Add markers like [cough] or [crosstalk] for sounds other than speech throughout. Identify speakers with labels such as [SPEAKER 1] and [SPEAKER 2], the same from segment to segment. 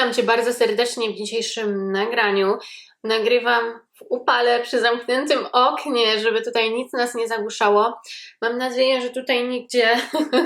[SPEAKER 1] Witam Cię bardzo serdecznie w dzisiejszym nagraniu. Nagrywam w upale przy zamkniętym oknie, żeby tutaj nic nas nie zagłuszało. Mam nadzieję, że tutaj nigdzie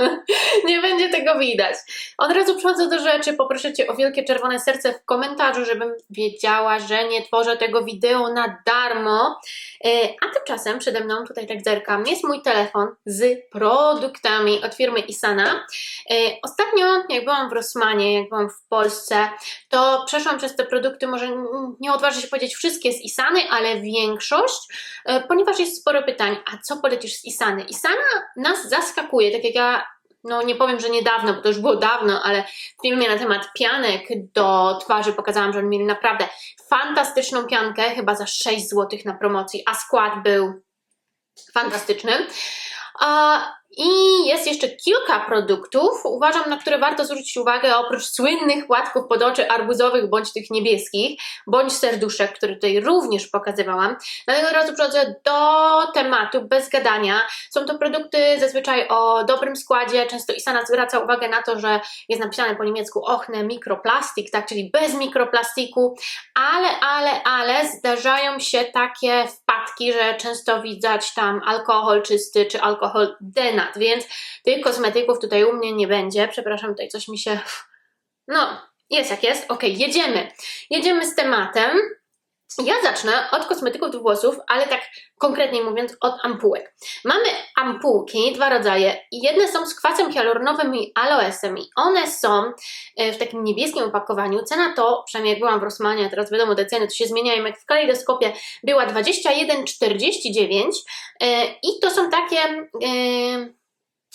[SPEAKER 1] [laughs] nie będzie tego widać. Od razu przechodzę do rzeczy. Poproszę Cię o wielkie czerwone serce w komentarzu, żebym wiedziała, że nie tworzę tego wideo na darmo. E, A tymczasem przede mną, tutaj tak zerkam, jest mój telefon z produktami od firmy Isana. E, Ostatnio, jak byłam w Rosmanie, jak byłam w Polsce, to przeszłam przez te produkty, może nie odważę się powiedzieć wszystkie z Isany, ale większość, e, ponieważ jest sporo pytań, a co polecisz z Isany? Isana nas zaskakuje, tak jak ja, no nie powiem, że niedawno, bo to już było dawno, ale w filmie na temat pianek do twarzy pokazałam, że oni mieli naprawdę fantastyczną piankę, chyba za 6 zł na promocji, a skład był fantastyczny. A, I jest jeszcze kilka produktów, uważam, na które warto zwrócić uwagę, oprócz słynnych płatków pod oczy arbuzowych, bądź tych niebieskich, bądź serduszek, które tutaj również pokazywałam. Dlatego od razu przechodzę do tematu, bez gadania. Są to produkty zazwyczaj o dobrym składzie, często Isana zwraca uwagę na to, że jest napisane po niemiecku ochne mikroplastik, tak, czyli bez mikroplastiku, ale, ale, ale zdarzają się takie wpadki, że często widać tam alkohol czysty czy alkohol denat, więc tych kosmetyków tutaj u mnie nie będzie. Przepraszam, tutaj coś mi się. No, jest jak jest. Ok, jedziemy. Jedziemy z tematem. Ja zacznę od kosmetyków do włosów, ale tak konkretnie mówiąc od ampułek. Mamy ampułki, dwa rodzaje. Jedne są z kwasem hialuronowym i aloesem i one są e, w takim niebieskim opakowaniu. Cena to, przynajmniej jak byłam w Rosmanie, a teraz wiadomo, te ceny to się zmieniają, jak w kalejdoskopie była 21,49 e, i to są takie e,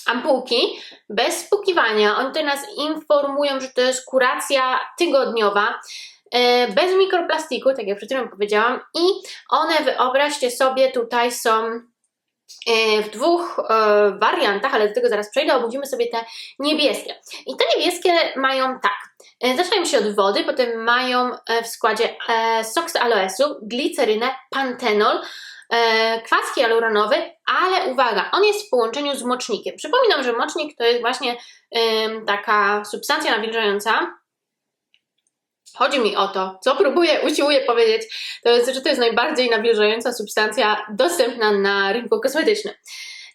[SPEAKER 1] ampułki bez spukiwania. Oni tutaj nas informują, że to jest kuracja tygodniowa bez mikroplastiku, tak jak przed chwilą powiedziałam i one, wyobraźcie sobie, tutaj są e, w dwóch e, wariantach, ale do tego zaraz przejdę, obudzimy sobie te niebieskie. I te niebieskie mają tak, e, zaczynają się od wody, potem mają e, w składzie e, sok z aloesu, glicerynę, pantenol, e, kwas hialuronowy, ale uwaga, on jest w połączeniu z mocznikiem. Przypominam, że mocznik to jest właśnie taka substancja nawilżająca. Chodzi mi o to, co próbuję, usiłuję powiedzieć, to jest, że to jest najbardziej nawilżająca substancja dostępna na rynku kosmetycznym.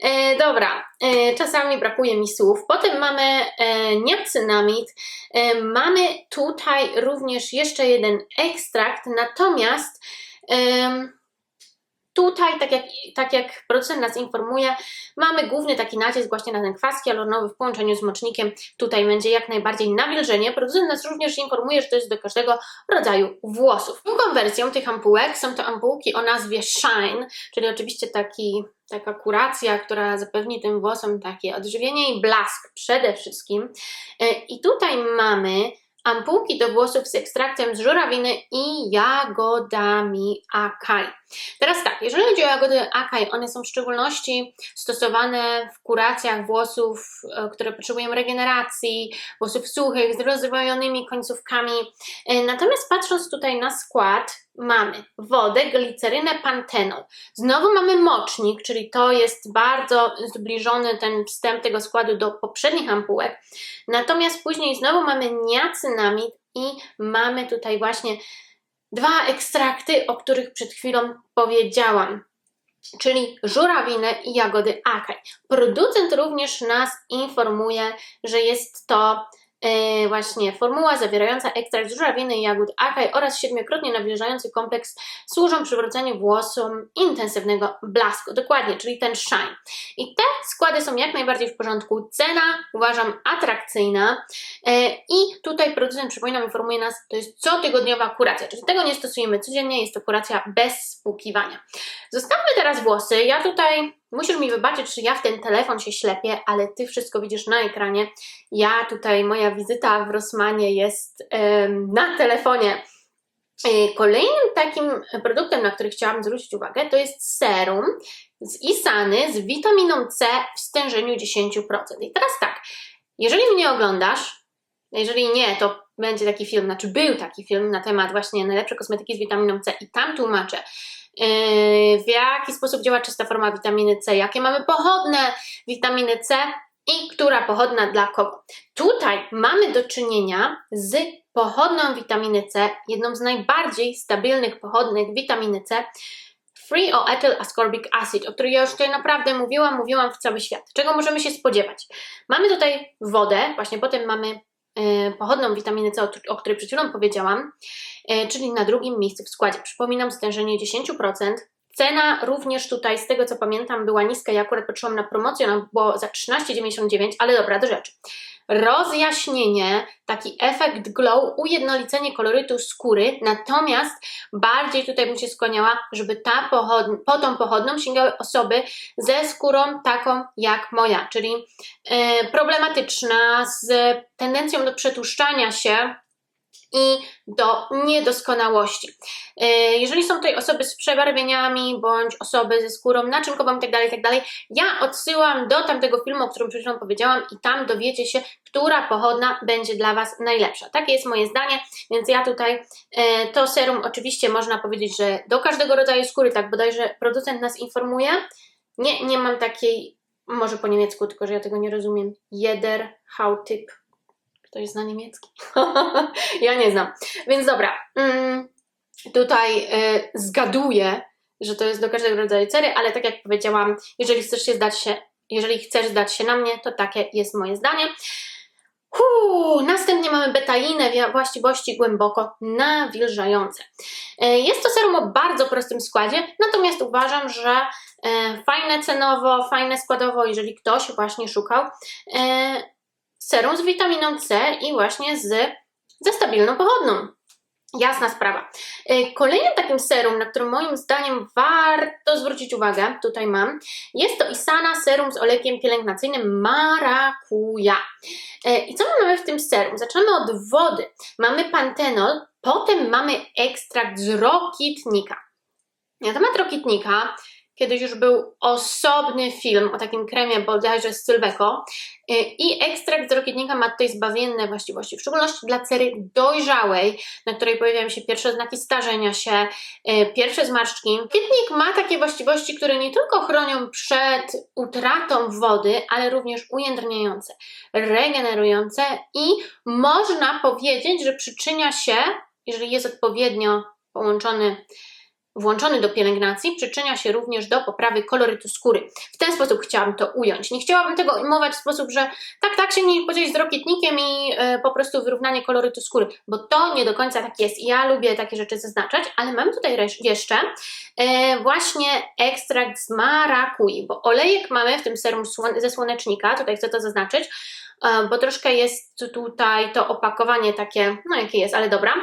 [SPEAKER 1] E, dobra, e, czasami brakuje mi słów. Potem mamy e, niacynamid. E, mamy tutaj również jeszcze jeden ekstrakt, natomiast em, Tutaj, tak jak, tak jak producent nas informuje, mamy główny taki nacisk właśnie na ten kwas hialuronowy w połączeniu z mocznikiem. Tutaj będzie jak najbardziej nawilżenie. Producent nas również informuje, że to jest do każdego rodzaju włosów. Drugą wersją tych ampułek są to ampułki o nazwie Shine, czyli oczywiście taki, taka kuracja, która zapewni tym włosom takie odżywienie i blask przede wszystkim. E, I tutaj mamy ampułki do włosów z ekstraktem z żurawiny i jagodami akai. Teraz tak, jeżeli chodzi o jagody akai, one są w szczególności stosowane w kuracjach włosów, e, które potrzebują regeneracji, włosów suchych, z rozdwojonymi końcówkami. E, Natomiast patrząc tutaj na skład, mamy wodę, glicerynę, pantenol. Znowu mamy mocznik, czyli to jest bardzo zbliżony ten wstęp tego składu do poprzednich ampułek. Natomiast później znowu mamy niacynamid i mamy tutaj właśnie dwa ekstrakty, o których przed chwilą powiedziałam. Czyli żurawinę i jagody akaj. Producent również nas informuje, że jest to e, właśnie formuła zawierająca ekstrakt z żurawiny i jagód akaj oraz siedmiokrotnie nawilżający kompleks służą przywróceniu włosom intensywnego blasku. Dokładnie, czyli ten shine. I te składy są jak najbardziej w porządku. Cena uważam atrakcyjna e, i tutaj producent, przypominam, informuje nas, to jest cotygodniowa kuracja, czyli tego nie stosujemy codziennie, jest to kuracja bez spłukiwania. Zostawmy teraz włosy. Ja tutaj musisz mi wybaczyć, że ja w ten telefon się ślepię, ale ty wszystko widzisz na ekranie. Ja tutaj, moja wizyta w Rossmanie jest na telefonie. E, Kolejnym takim produktem, na który chciałam zwrócić uwagę, to jest serum z Isany z witaminą C w stężeniu 10%. I teraz tak, jeżeli mnie oglądasz, jeżeli nie, to będzie taki film, znaczy był taki film na temat właśnie najlepsze kosmetyki z witaminą C i tam tłumaczę, yy, w jaki sposób działa czysta forma witaminy C, jakie mamy pochodne witaminy C i która pochodna dla kogo. Tutaj mamy do czynienia z pochodną witaminy C, jedną z najbardziej stabilnych pochodnych witaminy C, Free o Ethyl Ascorbic Acid, o której ja już tutaj naprawdę mówiłam, mówiłam w cały świat. Czego możemy się spodziewać? Mamy tutaj wodę, właśnie potem mamy pochodną witaminy C, o, o której przed chwilą powiedziałam, e, czyli na drugim miejscu w składzie. Przypominam, stężenie 10%. Cena również tutaj, z tego co pamiętam, była niska. Ja akurat patrzyłam na promocję, ona była za 13,99, ale dobra, do rzeczy. Rozjaśnienie, taki efekt glow, ujednolicenie kolorytu skóry, natomiast bardziej tutaj bym się skłaniała, żeby ta pochod, po tą pochodną sięgały osoby ze skórą taką jak moja, czyli yy, problematyczna, z tendencją do przetłuszczania się, i do niedoskonałości. E, jeżeli są tutaj osoby z przebarwieniami bądź osoby ze skórą naczynkową itd., tak itd., tak ja odsyłam do tamtego filmu, o którym przed chwilą powiedziałam i tam dowiecie się, która pochodna będzie dla Was najlepsza. Takie jest moje zdanie, więc ja tutaj e, to serum oczywiście można powiedzieć, że do każdego rodzaju skóry, tak bodajże producent nas informuje. Nie, nie mam takiej, może po niemiecku, tylko że ja tego nie rozumiem. Jeder Hauttyp Ktoś zna niemiecki? [laughs] ja nie znam. Więc dobra. Mm, tutaj y, zgaduję, że to jest do każdego rodzaju cery, ale tak jak powiedziałam, jeżeli chcesz się zdać się, jeżeli chcesz zdać się na mnie, to takie jest moje zdanie. Następnie mamy betainę, właściwości głęboko nawilżające. E, jest to serum o bardzo prostym składzie, natomiast uważam, że e, fajne cenowo, fajne składowo, jeżeli ktoś właśnie szukał, e, serum z witaminą C i właśnie z, ze stabilną pochodną. Jasna sprawa. Y, kolejnym takim serum, na którym moim zdaniem warto zwrócić uwagę, tutaj mam, jest to Isana serum z olejkiem pielęgnacyjnym marakuja. Y, I co my mamy w tym serum? Zaczynamy od wody. Mamy pantenol, potem mamy ekstrakt z rokitnika. Na temat rokitnika Kiedyś już był osobny film o takim kremie bodajże z Sylweko y, i ekstrakt z rokietnika ma tutaj zbawienne właściwości, w szczególności dla cery dojrzałej, na której pojawiają się pierwsze znaki starzenia się, y, pierwsze zmarszczki. Rokietnik ma takie właściwości, które nie tylko chronią przed utratą wody, ale również ujędrniające, regenerujące i można powiedzieć, że przyczynia się, jeżeli jest odpowiednio połączony włączony do pielęgnacji, przyczynia się również do poprawy kolorytu skóry. W ten sposób chciałam to ująć. Nie chciałabym tego ujmować w sposób, że tak, tak się nie podzielić z rokietnikiem i e, po prostu wyrównanie kolorytu skóry, bo to nie do końca tak jest. Ja lubię takie rzeczy zaznaczać, ale mamy tutaj jeszcze e, właśnie ekstrakt z marakui, bo olejek mamy w tym serum ze słonecznika, tutaj chcę to zaznaczyć, e, bo troszkę jest tutaj to opakowanie takie, no jakie jest, ale dobra,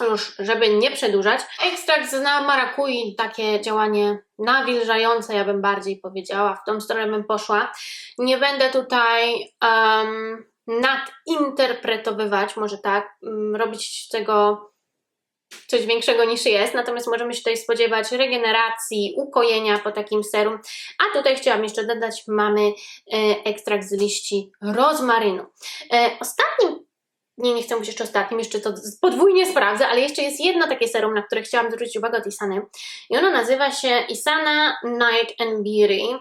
[SPEAKER 1] już, żeby nie przedłużać. Ekstrakt z marakui, takie działanie nawilżające, ja bym bardziej powiedziała, w tą stronę bym poszła. Nie będę tutaj um, nadinterpretowywać, może tak, um, robić tego coś większego niż jest, natomiast możemy się tutaj spodziewać regeneracji, ukojenia po takim serum. A tutaj chciałam jeszcze dodać, mamy e, ekstrakt z liści rozmarynu. E, ostatnim nie, nie chcę być jeszcze ostatnim, jeszcze to podwójnie sprawdzę, ale jeszcze jest jedno takie serum, na które chciałam zwrócić uwagę od Isany. I ono nazywa się Isana Night and Beauty.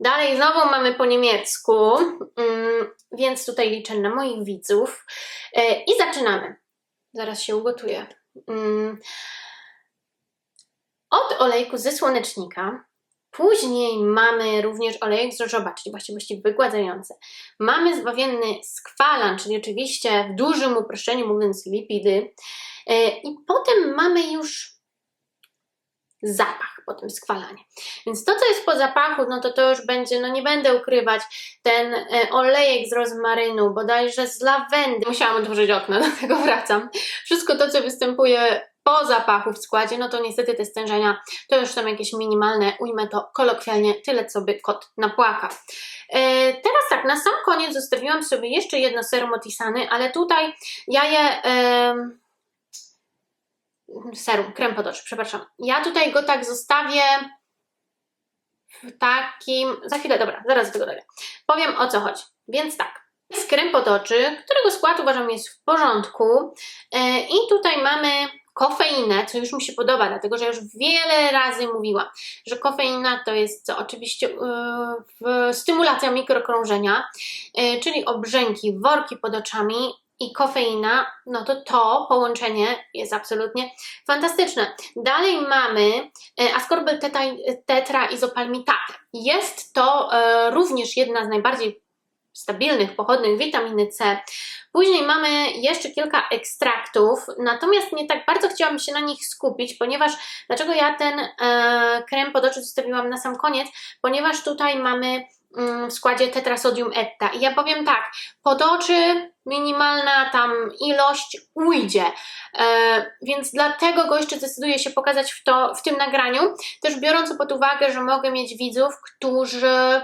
[SPEAKER 1] Dalej znowu mamy po niemiecku, mm, więc tutaj liczę na moich widzów. E, I zaczynamy. Zaraz się ugotuję. Mm. Od olejku ze słonecznika Później mamy również olejek z jojoba, czyli właściwości wygładzające. Mamy zbawienny skwalan, czyli oczywiście w dużym uproszczeniu mówiąc lipidy. E, I potem mamy już zapach po tym skwalanie. Więc to, co jest po zapachu, no to to już będzie, no nie będę ukrywać, ten e, olejek z rozmarynu, bodajże z lawendy. Musiałam otworzyć okno, [laughs] do tego wracam. Wszystko to, co występuje po zapachu w składzie, no to niestety te stężenia to już są jakieś minimalne, ujmę to kolokwialnie, tyle co by kot napłakał. E, teraz tak, na sam koniec zostawiłam sobie jeszcze jedno serum Otisany, ale tutaj ja je... Serum, krem pod oczy, przepraszam. Ja tutaj go tak zostawię w takim... Za chwilę, dobra, zaraz do tego dojdę. Powiem o co chodzi. Więc tak, jest krem pod oczy, którego skład uważam jest w porządku. E, I tutaj mamy kofeinę, co już mi się podoba, dlatego że już wiele razy mówiłam, że kofeina to jest co, oczywiście yy, stymulacja mikrokrążenia, yy, czyli obrzęki, worki pod oczami i kofeina, no to to połączenie jest absolutnie fantastyczne. Dalej mamy ascorbyl teta, tetraizopalmitatę. Jest to e, również jedna z najbardziej stabilnych, pochodnych witaminy C. Później mamy jeszcze kilka ekstraktów, natomiast nie tak bardzo chciałam się na nich skupić, ponieważ dlaczego ja ten e, krem pod oczy zostawiłam na sam koniec? Ponieważ tutaj mamy mm, w składzie tetrasodium etta. I ja powiem tak, pod oczy minimalna tam ilość ujdzie, e, więc dlatego go jeszcze się pokazać w, to, w tym nagraniu, też biorąc pod uwagę, że mogę mieć widzów, którzy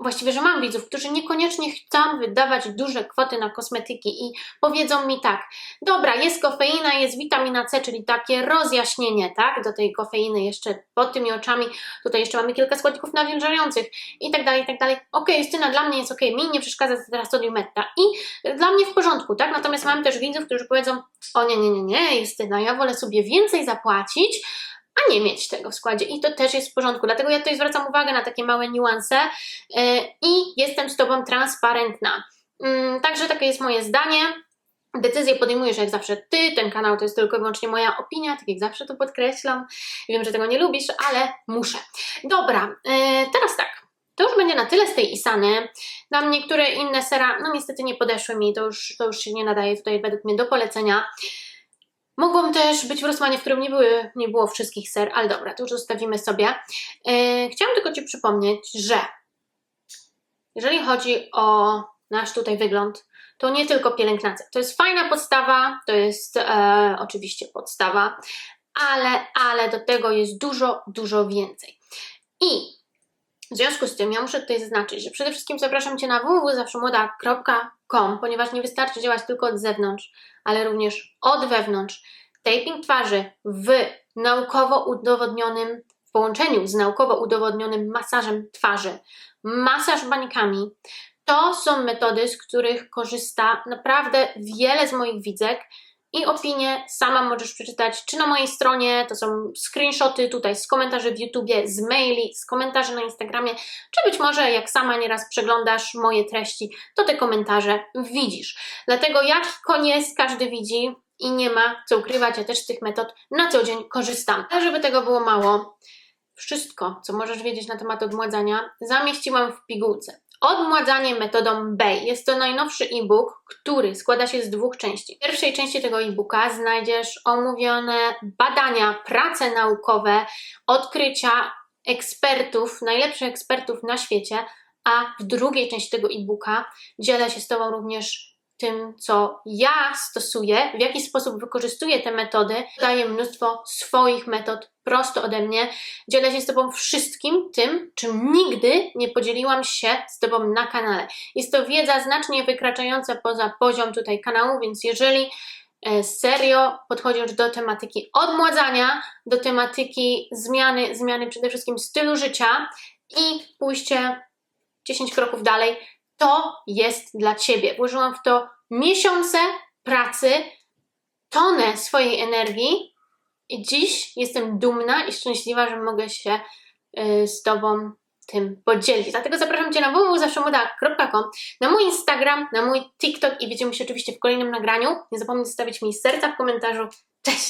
[SPEAKER 1] właściwie, że mam widzów, którzy niekoniecznie chcą wydawać duże kwoty na kosmetyki i powiedzą mi tak, dobra, jest kofeina, jest witamina C, czyli takie rozjaśnienie, tak, do tej kofeiny jeszcze pod tymi oczami, tutaj jeszcze mamy kilka składników nawilżających i tak dalej, i tak dalej. Ok, Justyna, dla mnie jest ok, mi nie przeszkadza teraz sodium metta i dla mnie w porządku, tak, natomiast mam też widzów, którzy powiedzą, o nie, nie, nie, nie, Justyna, ja wolę sobie więcej zapłacić, a nie mieć tego w składzie i to też jest w porządku. Dlatego ja tutaj zwracam uwagę na takie małe niuanse yy, i jestem z Tobą transparentna. Yy, także takie jest moje zdanie. Decyzję podejmujesz jak zawsze Ty, ten kanał to jest tylko i wyłącznie moja opinia, tak jak zawsze to podkreślam. Wiem, że tego nie lubisz, ale muszę. Dobra, yy, teraz tak. To już będzie na tyle z tej Isany. Dam niektóre inne sera, no niestety nie podeszły mi, to już, to już się nie nadaje tutaj według mnie do polecenia. Mogłam też być w Rosmanie, w którym nie, były, nie było wszystkich ser, ale dobra, to już zostawimy sobie. Yy, chciałam tylko Ci przypomnieć, że jeżeli chodzi o nasz tutaj wygląd, to nie tylko pielęgnacja. To jest fajna podstawa, to jest e, oczywiście podstawa, ale, ale do tego jest dużo, dużo więcej. I w związku z tym ja muszę tutaj zaznaczyć, że przede wszystkim zapraszam Cię na www.zawszemłoda.com, ponieważ nie wystarczy działać tylko od zewnątrz, ale również od wewnątrz. Taping twarzy w naukowo udowodnionym, w połączeniu z naukowo udowodnionym masażem twarzy, masaż bańkami, to są metody, z których korzysta naprawdę wiele z moich widzek i opinie sama możesz przeczytać, czy na mojej stronie, to są screenshoty tutaj z komentarzy w YouTubie, z maili, z komentarzy na Instagramie, czy być może jak sama nieraz przeglądasz moje treści, to te komentarze widzisz. Dlatego jak koniec każdy widzi i nie ma co ukrywać, ja też z tych metod na co dzień korzystam. A żeby tego było mało, wszystko, co możesz wiedzieć na temat odmładzania, zamieściłam w pigułce. Odmładzanie metodą BEJ. Jest to najnowszy e-book, który składa się z dwóch części. W pierwszej części tego e-booka znajdziesz omówione badania, prace naukowe, odkrycia ekspertów, najlepszych ekspertów na świecie, a w drugiej części tego e-booka dzielę się z Tobą również tym, co ja stosuję, w jaki sposób wykorzystuję te metody. Daję mnóstwo swoich metod prosto ode mnie. Dzielę się z Tobą wszystkim tym, czym nigdy nie podzieliłam się z Tobą na kanale. Jest to wiedza znacznie wykraczająca poza poziom tutaj kanału, więc jeżeli e, serio podchodzisz do tematyki odmładzania, do tematyki zmiany, zmiany przede wszystkim stylu życia i pójście 10 kroków dalej, to jest dla Ciebie. Włożyłam w to miesiące pracy, tonę swojej energii i dziś jestem dumna i szczęśliwa, że mogę się y, z Tobą tym podzielić. Dlatego zapraszam Cię na www.zawszemoda.com, na mój Instagram, na mój TikTok i widzimy się oczywiście w kolejnym nagraniu. Nie zapomnij zostawić mi serca w komentarzu. Cześć!